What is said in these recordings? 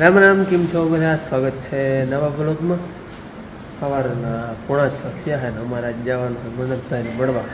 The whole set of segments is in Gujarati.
રામ રામ કેમ છો? બધા સ્વાગત છે નવા બ્લોગમાં સવારના પોણા છ થયા છે ને અમારે જવાનું છે મનકભાઈને મળવા.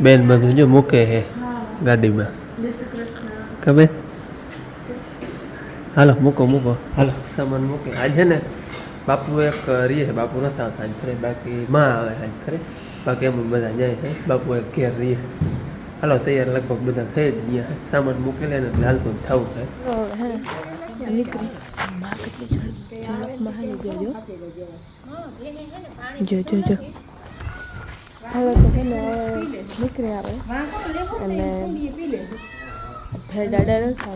બેન બધું જો મૂકે છે ગાડીમાં. કમે હાલો મૂકો મૂકો. હાલો સામાન મૂકે. આજે ને બાપુ એક રીએ છે બાપુ નથી આવતા ખરે બાકી માં આવે આજ ખરે બાકી એમ બધા જાય છે બાપુ એક ઘેર રીએ. હાલો તૈયાર લગભગ બધા થઈ જ ગયા છે. સામાન મૂકેલે ને એટલે હાલતું થવું છે. નીકળી તો છે ને આવે અને ફેર દાડા નથી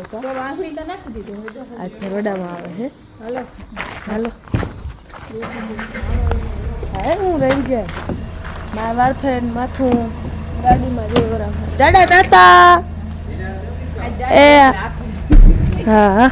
આવે છે હાલો હા હું રહી જાય મારા વાર ફેર માથું ગાડીમાં જઈ દાડા તાતા એ હા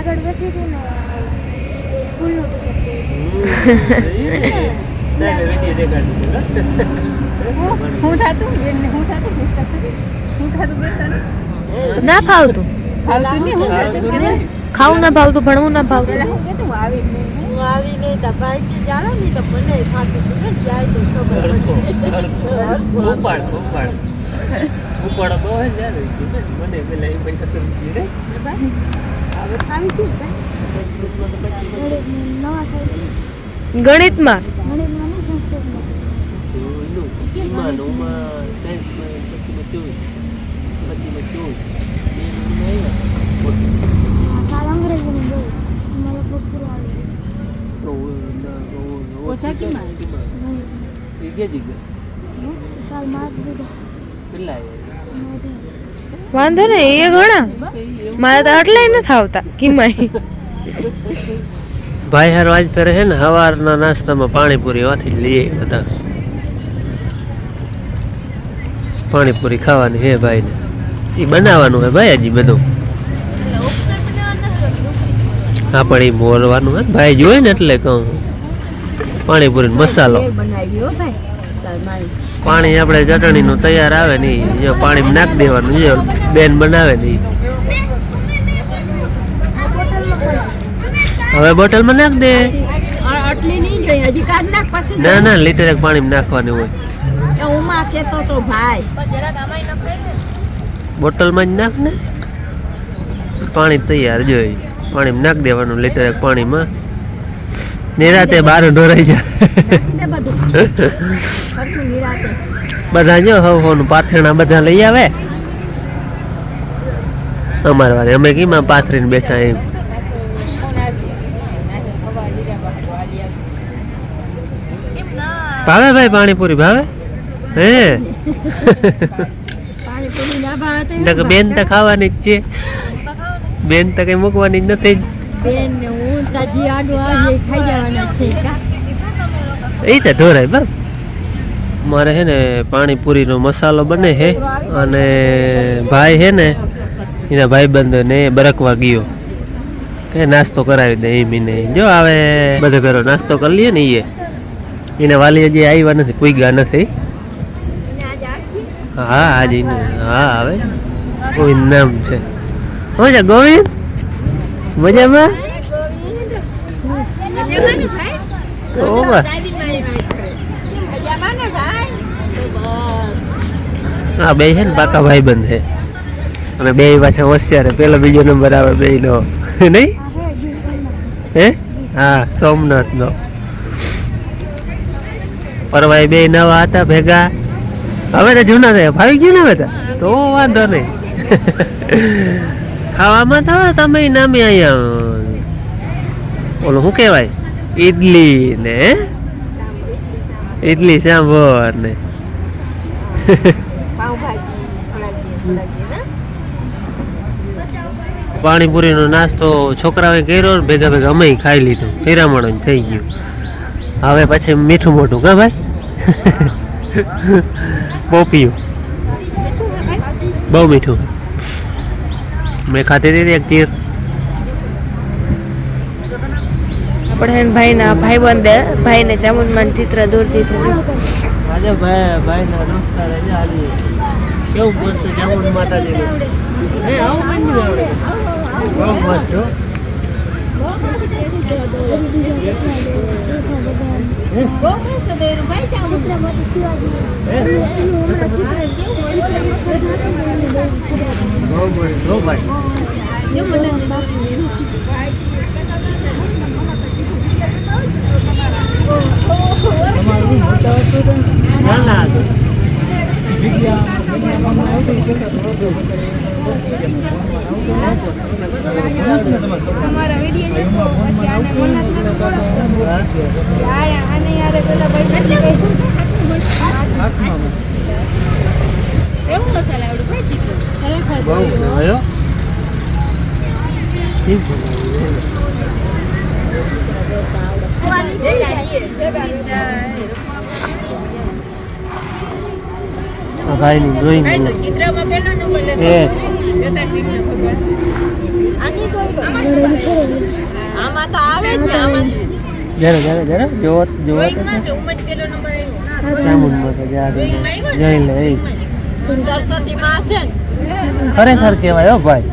આગળ વધી હતી ને સ્કૂલનું ટી સાહેબ વીડિયો દેખાડી હું. થાતું? બેન ને હું થાતું? પુસ્તક હું થાતું બેન તને ના ફાવતું. ફાવતું નહીં હું ખાવું ના ભાવતું ભણવું ના ભાવતું હું કહેતું આવી હું આવી નહીં તો ભાઈ કે જાણો નહીં તો મને ફાવતું તું ને જાય તો ખબર ઉપાડ ઉપાડ. ઉપાડ બહુ હે જ્યારે મને પેલા એ પૈસા તો રે ગણિતમાં? ચોવીસ બે મહિના આવ્યા વાંધો ને એ ઘણા મારે તો આટલા નથી આવતા કિમાઈ. ભાઈ હાર વાજ ફેરે છે ને સવારના નાસ્તામાં પાણીપુરી વાથી લઈએ બધા. પાણીપુરી ખાવાની હે ભાઈને. એ બનાવવાનું હે ભાઈ હજી બધું? હા પણ એ બોલવાનું હે ભાઈ જોઈએ ને એટલે કહું. પાણીપુરી મસાલો. બનાવી ભાઈ તાર મારી પાણી આપણે ચટણીનું તૈયાર આવે ને જો પાણી નાખી દેવાનું, જો બેન બનાવે ને. હવે બોટલમાં નાખ દે. ના ના, લીટર એક પાણી નાખવાની હોય. બોટલમાં જ નાખ ને. પાણી તૈયાર જોઈ પાણીમાં નાખ દેવાનું, લીટર એક પાણીમાં. નિરાતે બાર ઢોરાઈ જાય. બધું જો હવ હોનું પાથરણા બધા લઈ આવે? અમારા વારે. અમે કીમાં પાથરીને બેઠા એમ? ભાવે ભાઈ પાણીપુરી ભાવે? હે? નકર બેન તો ખાવાની જ છે. બેન તો કઈ મૂકવાની જ નથી. બેન ને હું તાજી આડું આવી ખાઈ જવાના છે. કા એ તો ઢોરાય બાપ મારે હે ને પાણીપુરીનો મસાલો બને છે અને ભાઈ હે ને એના ભાઈબંધોને બરકવા ગયો. કે નાસ્તો કરાવી દે એ મીને. જો આવે બધો પેલો નાસ્તો કરી લઈએ ને એ એને વાલી હજી આવ્યા નથી, કોઈ ગયા નથી. હા, આજે હા, આવે. કોઈ નામ છે. હું છે ગોવિંદ? મજામાં? તો હા બે છે ને પાકા ભાઈ બંધ છે. અને બે પાછા હોશિયાર. પેલો બીજો નંબર આવે બે નો નહીં? હે હા સોમનાથ નો પરવાય બે નવા હતા ભેગા. હવે તો જૂના થયા. ફાવી ગયું ને હવે તો? તો વાંધો નહીં. ખાવામાં થવા તમે નામે અહીંયા ઓલું શું કહેવાય? ઈડલી ને ઇડલી સાંભર ને. પાણીપુરીનો નાસ્તો છોકરાઓએ કર્યો ભેગા ભેગા અમે ખાઈ લીધું. ફેરામણ થઈ ગયું. હવે પછી મીઠું મોટું કા ભાઈ? પોપિયું. બહુ મીઠું. મેં ખાતી હતી એક ચીર. આપણે એને ભાઈના ભાઈબંધે, ભાઈને ચામુંડમાં ચિત્ર દોરતી હતી. આજે ભાઈ, ભાઈના નમસ્કાર આજે આજે કેવું મસ્ત ચામુંડ માતાજીનું? એ, આવું બન્યું આવડે બહુ મસ્ત. બહુ મસ્ત ભાઈ ના ના અમારા વીડિયો જોતો પછી આને મનાત ન કરો આને યારે પેલા ભાઈ બહુ આવ્યો ઠીક છે. આ ભાઈનું ડ્રોઈંગ એ. જરા જરા જરા જોવો જોવો તો. ડ્રોઈંગમાં કે ઉમજ પેલો નંબર આવ્યો. ચામુંડમાં તો જા જઈ લે એ ખરેખર કહેવાય હો ભાઈ.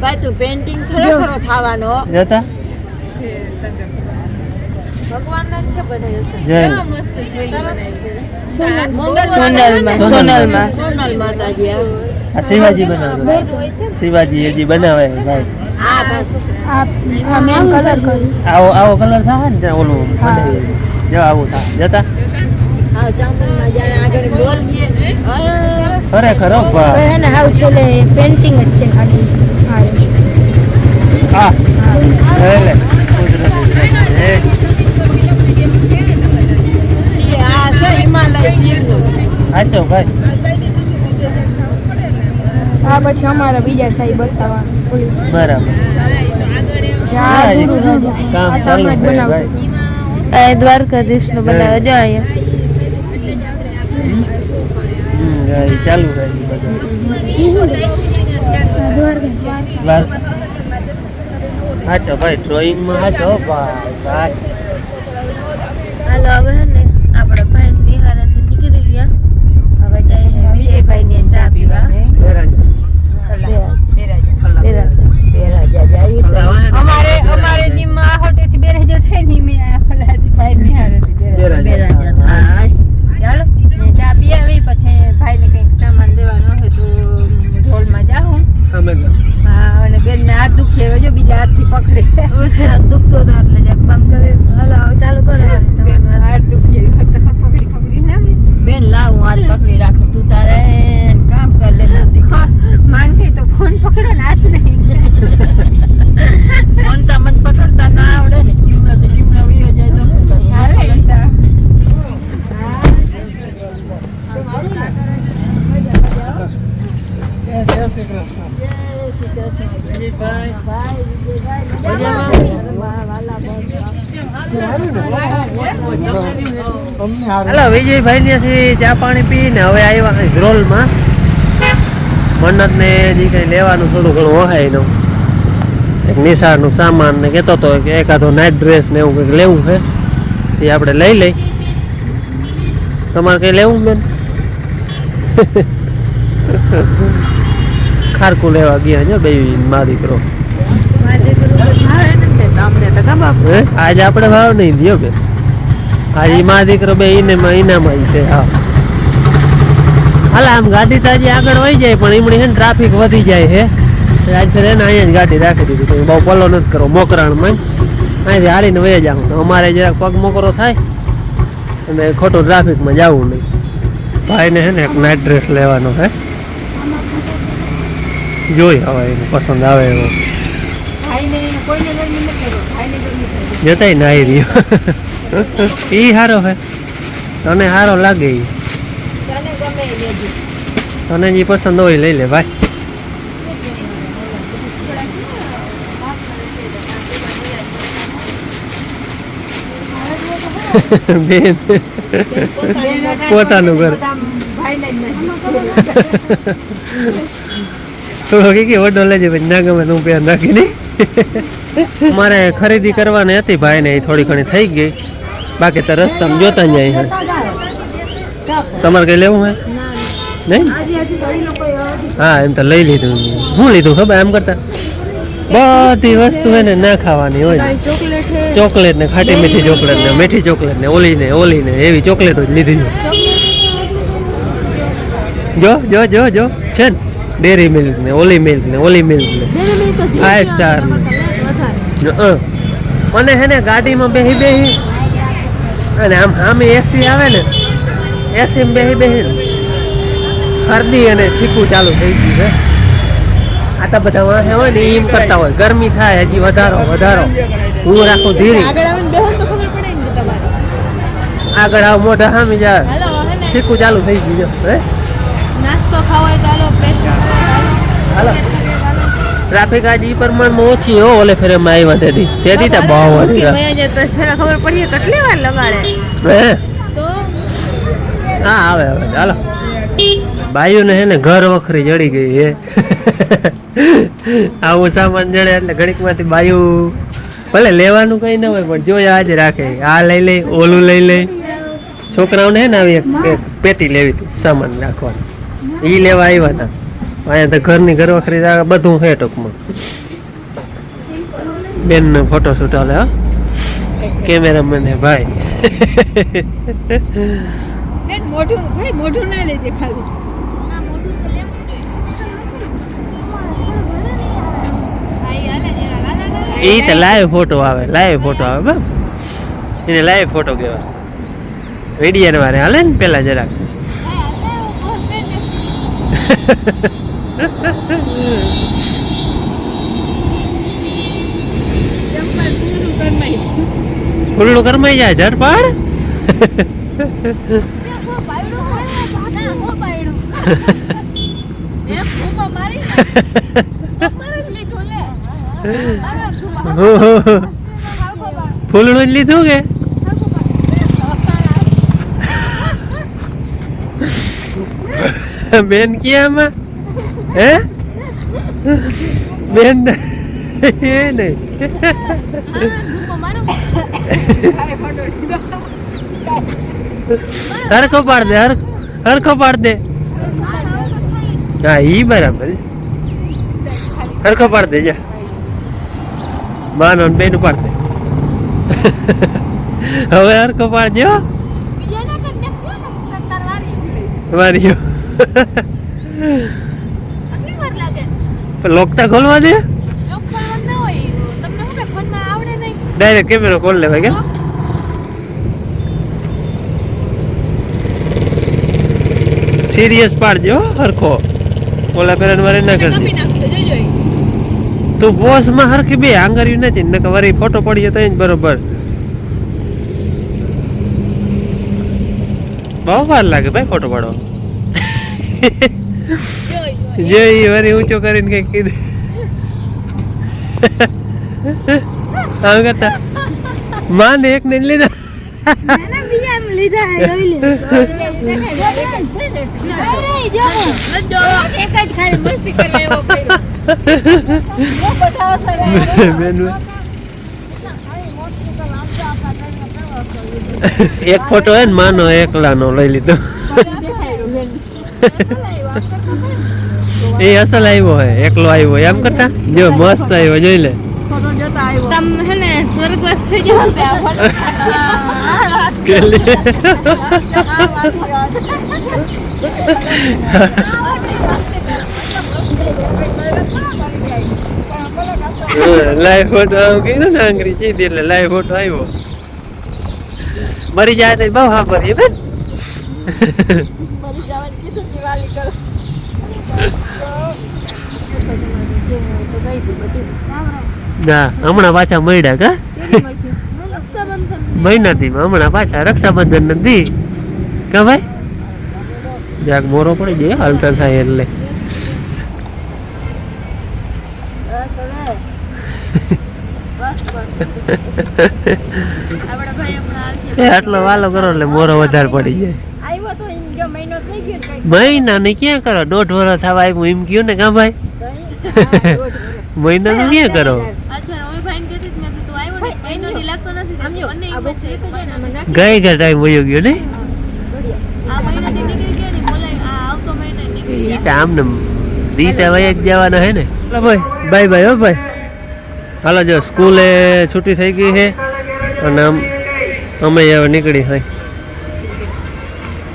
ભાઈ તું પેન્ટિંગ ખરેખર થવાનો. જતા? શિવાજી બનાવે. શિવાજી હજી બનાવે ભાઈ. આ મેં કલર કર્યું આવો આવો કલર થાય ને ઓલું જો આવું થાય જતા? ખરેખર પેન્ટિંગ જ છે ખાલી. હા હા એટલે કુદરતી એ સી આ છે હિમાલય શિરનું ભાઈ. આ પછી અમારા બીજા સાહેબ બતાવવા પોલીસ. બરાબર. કામ ચાલુ આ દ્વારકાધીશનું બનાવે જો અહીંયા. ચાલુ સાચો ભાઈ ડ્રોઈંગમાં સાચો હો ભાઈ ભાઈ હાલો હવે હે ને આપણે ભાઈ નિહારાથી નીકળી ગયા હવે જઈએ વિજયભાઈની ચા પીવા અમારે અમારે જીમમાં આ હોટેલથી બે હજાર થાય ને મેં આ ફલાથી ભાઈ નિહાળેથી બે હજાર. ચાલો ને ચા પી આવી પછી ભાઈને કંઈક સામાન લેવાનો હોય તો ઢોલમાં જાઉં હા અને બેનને હાથ દુખે જો બીજા હાથથી પકડે દુખતો હતો એટલે જરાક બંધ કરી વિજયભાઈ ત્યાંથી ચા પાણી પીને હવે આવ્યા ધ્રોલમાં મન્નતને જે કંઈ લેવાનું થોડું ઘણું હોય એનું. એક નિશાળનું સામાન ને કહેતો હતો કે એકાદો નાઇટ ડ્રેસ ને એવું કંઈક લેવું છે. એ આપણે લઈ લઈ. તમારે કંઈ લેવું બેન? ખારકું લેવા ગયા છે બે મા દીકરો. આજે આપણે ભાવ નહીં દયો બે આજે મા દીકરો બે ઈને ઈનામાં છે હા. હાલ આમ ગાડી તાજી આગળ વહી જાય પણ એમણે છે ને ટ્રાફિક વધી જાય છે ફેર એને અહીંયા જ ગાડી રાખી દીધી તો બહુ પલો નથી કરો મોકરાણમાં અહીંથી હાલીને વહી જાઉં. તો અમારે જરાક પગ મોકરો થાય અને ખોટું ટ્રાફિકમાં જવું નહીં. ભાઈને છે ને એક નાઇટ ડ્રેસ લેવાનો છે જોઈ હવે એને પસંદ આવે એવો. જતાય નાઈ રહ્યો. ઈ હારો હે. તને હારો લાગે તને એ તને જે પસંદ હોય લઈ લે ભાઈ. બેન. પોતાનું ઘર. થોડો કે ઓડો લેજે ભાઈ. ના ગમે તું હું પેન નાખી નહીં મારે ખરીદી કરવાની હતી ભાઈને ને થોડી ઘણી થઈ ગઈ. બાકી તો રસ્તામાં જોતા જાય તમારે કઈ લેવું હે? નહીં? હા એમ તો લઈ લીધું. શું લીધું ખબર એમ કરતા? બધી વસ્તુ હે ને ના ખાવાની હોય. ચોકલેટ ને ખાટી મીઠી ચોકલેટ ને મીઠી ચોકલેટ ને ઓલી ને ઓલી ને એવી ચોકલેટ જ લીધી જો જો જો જો છે ને? ડેરી મિલ્ક ને ઓલી મિલ્ક ને ઓલી મિલ્ક ને. ફાઈવ સ્ટાર અ. મને હે ને ગાડીમાં બેહી બેહી અને આમ સામે એસી આવે ને એસીમાં બેહી બેહી ખરદી અને છીકું ચાલુ થઈ ગયું છે. આ તો બધા વાંસે હોય ને એમ કરતા હોય ગરમી થાય હજી વધારો વધારો. હું રાખું ધીરી. આગળ આવ મોઢા સામે જા. હાલો છીકું ચાલુ થઈ ગયું છે હે? નાસ્તો ખાવો ચાલો હાલો. ટ્રાફિક આજ ઈ પ્રમાણમાં ઓછી હો ઓલે ફેરે માં આવ્યા તેથી. તેથી તો બહુ ગયા ખબર પડી કેટલી વાર લગાડે? હે? હા આવે આવે. ચાલો બાયુને હે ને ઘર વખરી જડી ગઈ હે આવું સામાન જડે એટલે ઘડીકમાંથી બાયુ ભલે લેવાનું કઈ ન હોય પણ જો આજ રાખે. આ લઈ લે ઓલું લઈ લે. છોકરાઓને હે ને આવી એક પેટી લેવી હતી સામાન રાખવાનું. ઈ લેવા આવ્યા હતા. અહીંયા તો ઘરની ઘર વખરી બધું હે ટૂંકમાં. બેન નો ફોટો શૂટ હાલે હા. કેમેરામેન હે ભાઈ. બેન મોઢું ભાઈ મોઢું ના લેજે ખાલી. એ તો લાઈવ ફોટો આવે લાઈવ ફોટો આવે બા એને લાઈવ ફોટો કહેવાય. વીડિયો વારે હાલે ને પેલા જરાક. ફૂલનું કરમાઈ જાય ઝડપાડ ફૂલનું જ લીધું કે? બેન ક્યાંમાં હે? બેન એ નહીં હરખો પાડ દે હર હરખો પાડ દે. હા ઈ બરાબર. હરખો પાડ દે જા. માનો બેનું પાડ દે. હવે હરખો પાડજો મારી લોકતા ખોલવા દે? ડાયરેક્ટ કેમેરો ખોલ લેવાય કે? સિરિયસ પાડજો હરખો. ઓલા પેલા વારે ના કરજો. તું બોસમાં હરખી બે આંગર્યું નથી. નકર વરી ફોટો પડી જતો બરોબર. બહુ વાર લાગે ભાઈ ફોટો પાડવા. જે વરી ઊંચો કરીને કઈ કીધું. આવું કરતા. માને એક ને લીધા બીજા એમ લીધા હે જોઈ લે. એક જ ખાલી મસ્તી કરવા એવો કર્યો. બહુ બધા અસર આવ્યો. બેન એક ફોટો હે ને માનો એકલાનો લઈ લીધો. એ અસલ આવ્યો હે એકલો આવ્યો. એમ કરતા? જો મસ્ત આવ્યો જોઈ લે. લાઈવ ફોટો કીધું ને આંગરી ચીધી એટલે લાઈવ ફોટો આવ્યો. મરી જાય તો બહુ હા ભરીએ બેન ના હમણાં પાછા મળ્યા કા? મહિનાથી હમણાં પાછા રક્ષાબંધન નથી. કા ભાઈ? જરાક મોરો પડી જાય હાલતા થાય એટલે. આટલો વાલો કરો એટલે મોરો વધારે પડી જાય. મહિના ને ક્યાં કરો? દોઢ વર્ષ થવા આવ્યું એમ કયું ને કા ભાઈ? મહિના નું ક્યાં કરો ગઈ ગયા ટાઈમ વયો ગયો ને? આમ ને દીતા વયા જ જવાના હે ને? ભાઈ બાય બાય હો ભાઈ. હાલો જો સ્કૂલે છૂટી થઈ ગઈ છે અને આમ અમે હવે નીકળી હોય.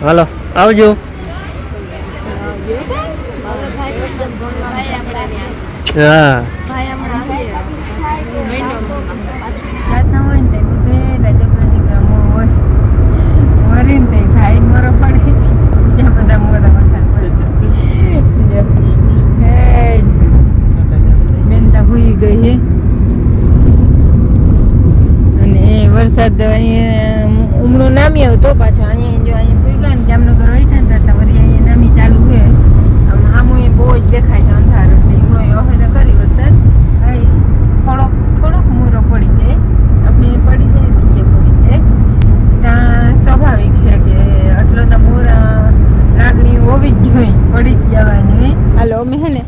હાલો આવજો હા રાતના હોય ને તે બધે રાજપરા જીપરા મોં હોય મરી ને તે ભાઈ મોરો પડે બીજા બધા મોરા વધારે પડે જો હે બેન તો હુઈ ગઈ હે. અને વરસાદ ઉમળો નામી આવતો પાછો અહીંયા જો અહીંયા ભૂઈ ગયા ને જામનગર હોય ને તો વળી અહીંયા નામી ચાલુ હોય આમ આમ બહુ જ દેખાય છે અંધાર એટલે ઉમળો એ વખતે કરી વરસાદ ભાઈ થોડોક થોડોક મોરો પડી જાય અમે પડી જાય બીજે પડી જાય ત્યાં સ્વાભાવિક છે કે આટલો તો મોરા લાગણી હોવી જ જોઈએ પડી જ જવાની હાલો, અમે ને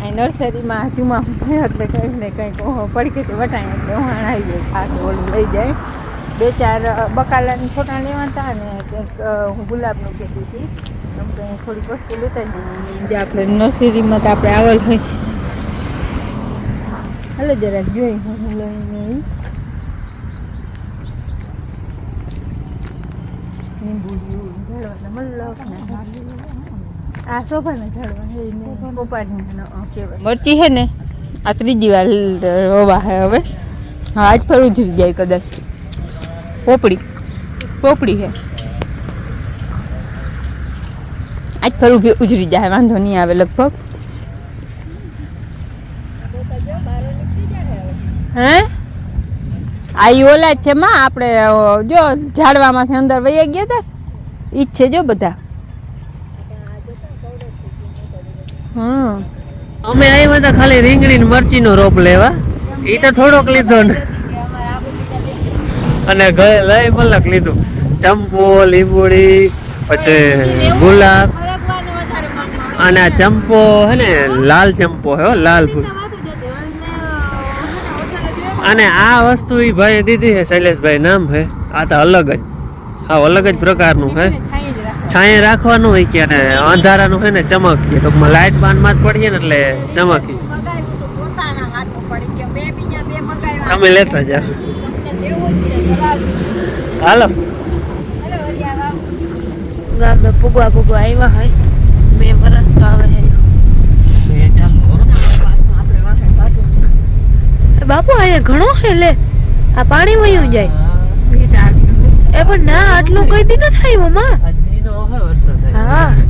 અહીં નર્સરીમાં જુમા એટલે કંઈક ને કંઈક, ઓહો, પડી ગઈ વટાણ, એટલે ઉહાણ આવી જાય પાક ઓલું લઈ જાય. બે ચાર બકાલાની છોટા લેવા હતા ને કંઈક હું ગુલાબનું કહેતી હતી. કંઈ થોડીક વસ્તુ લેતા જઈએ આપણે નર્સરીમાં તો આપણે આવલ હોય. હાલો, જરાક જોઈ, હું હું લઈને લીંબુ જેવું ઝાડવાના મલ્લકના. આ શોભાના ઝાડવા છે ને પોપાટીના, અ, કહેવાય. મરચી છે ને આ ત્રીજી વાર રોવા હે હવે. હા આજ પર ઉજરી જાય કદાચ. પોપડી. પોપડી છે. આજ પર ઉજરી જાય વાંધો નહીં આવે લગભગ. હે? આ ઓલા છે માં આપણે જો ઝાડવામાંથી અંદર વહી ગયા હતા ઈ જ છે જો બધા. હમ અમે આવ્યા હતા ખાલી રીંગણી ને મરચી નો રોપ લેવા. એ તો થોડોક લીધો ને. અને ઘરે લઈ મલક લીધું. ચંપો લીંબુડી પછી ગુલાબ. અને આ ચંપો હે ને લાલ ચંપો હે હો, લાલ ફૂલ. અને આ વસ્તુ એ ભાઈ દીધી છે શૈલેષભાઈ નામ છે આ તો અલગ જ. હા અલગ જ પ્રકારનું હે. છાંયે રાખવાનું હોય કે અને અંધારાનું હોય ને ચમકીએ. ટૂંકમાં લાઇટ બાનમાં જ પડીએ ને એટલે ચમકી તમે લેતા જાઓ હાલો. ગામે પુગવા પુગવા આવ્યા હોય બે વરસ તો આવે હે. એ બાપુ અહીંયા ઘણો હે લે. આ પાણી વયું જાય. એ પણ ના આટલું કઈ દી ન થાયમાં હા.